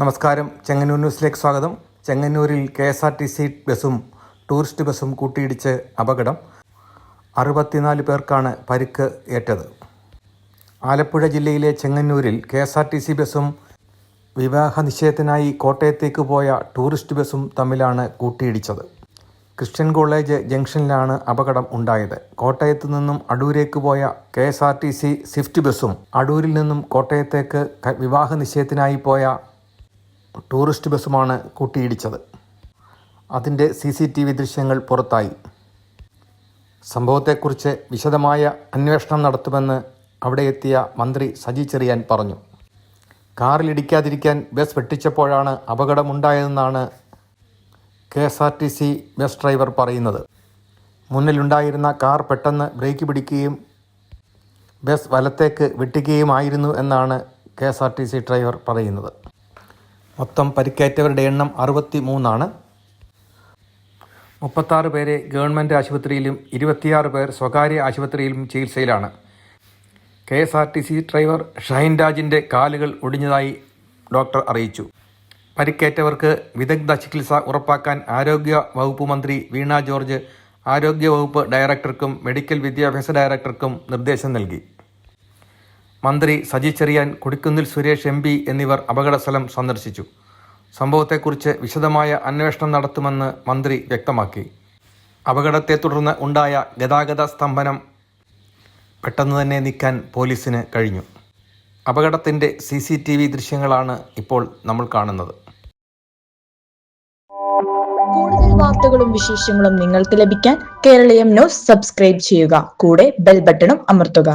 നമസ്കാരം. ചെങ്ങന്നൂർ ന്യൂസിലേക്ക് സ്വാഗതം. ചെങ്ങന്നൂരിൽ K S R T C ബസ്സും ടൂറിസ്റ്റ് ബസ്സും കൂട്ടിയിടിച്ച് അപകടം. അറുപത്തിനാല് പേർക്കാണ് പരിക്ക് ഏറ്റത്. ആലപ്പുഴ ജില്ലയിലെ ചെങ്ങന്നൂരിൽ K S R T C ബസ്സും വിവാഹ നിശ്ചയത്തിനായി കോട്ടയത്തേക്ക് പോയ ടൂറിസ്റ്റ് ബസ്സും തമ്മിലാണ് കൂട്ടിയിടിച്ചത്. ക്രിസ്ത്യൻ കോളേജ് ജംഗ്ഷനിലാണ് അപകടം ഉണ്ടായത്. കോട്ടയത്ത് നിന്നും അടൂരേക്ക് പോയ K S R T C swift ബസ്സും അടൂരിൽ നിന്നും കോട്ടയത്തേക്ക് വിവാഹ നിശ്ചയത്തിനായി പോയ ടൂറിസ്റ്റ് ബസ്സുമാണ് കൂട്ടിയിടിച്ചത്. അതിന്റെ സി സി ടി വി ദൃശ്യങ്ങൾ പുറത്തായി. സംഭവത്തെക്കുറിച്ച് വിശദമായ അന്വേഷണം നടത്തുമെന്ന് അവിടെ എത്തിയ മന്ത്രി സജി ചെറിയാൻ പറഞ്ഞു. കാറിലിടിക്കാതിരിക്കാൻ ബസ് വെട്ടിച്ചപ്പോഴാണ് അപകടമുണ്ടായതെന്നാണ് K S R T C bus driver പറയുന്നത്. മുന്നിലുണ്ടായിരുന്ന കാർ പെട്ടെന്ന് ബ്രേക്ക് പിടിക്കുകയും ബസ് വലത്തേക്ക് വെട്ടിക്കുകയുമായിരുന്നു എന്നാണ് K S R T C driver പറയുന്നത്. മൊത്തം പരിക്കേറ്റവരുടെ എണ്ണം അറുപത്തി മൂന്നാണ് മുപ്പത്താറ് പേരെ ഗവൺമെന്റ് ആശുപത്രിയിലും ഇരുപത്തിയാറ് പേർ സ്വകാര്യ ആശുപത്രിയിലും ചികിത്സയിലാണ്. K S R T C driver Shaheen രാജിന്റെ കാലുകൾ ഒടിഞ്ഞതായി ഡോക്ടർ അറിയിച്ചു. പരിക്കേറ്റവർക്ക് വിദഗ്ധ ചികിത്സ ഉറപ്പാക്കാൻ ആരോഗ്യ വകുപ്പ് മന്ത്രി വീണ ജോർജ് ആരോഗ്യ വകുപ്പ് ഡയറക്ടർക്കും മെഡിക്കൽ വിദ്യാഭ്യാസ ഡയറക്ടർക്കും നിർദ്ദേശം നൽകി. മന്ത്രി സജി ചെറിയാൻ കൊടിക്കുന്നിൽ സുരേഷ് എം പി എന്നിവർ അപകടസ്ഥലം സന്ദർശിച്ചു. സംഭവത്തെക്കുറിച്ച് വിശദമായ അന്വേഷണം നടത്തുമെന്ന് മന്ത്രി വ്യക്തമാക്കി. അപകടത്തെ തുടർന്ന് ഉണ്ടായ ഗതാഗത സ്തംഭനം പെട്ടെന്ന് തന്നെ നീക്കാൻ പോലീസിന് കഴിഞ്ഞു. അപകടത്തിന്റെ സി സി ടി വി ദൃശ്യങ്ങളാണ് ഇപ്പോൾ നമ്മൾ കാണുന്നത്. കൂടുതൽ വാർത്തകളും വിശേഷങ്ങളും നിങ്ങൾക്ക് ലഭിക്കാൻ കേരളീയം ന്യൂസ് സബ്സ്ക്രൈബ് ചെയ്യുക. കൂടെ ബെൽ ബട്ടണും അമർത്തുക.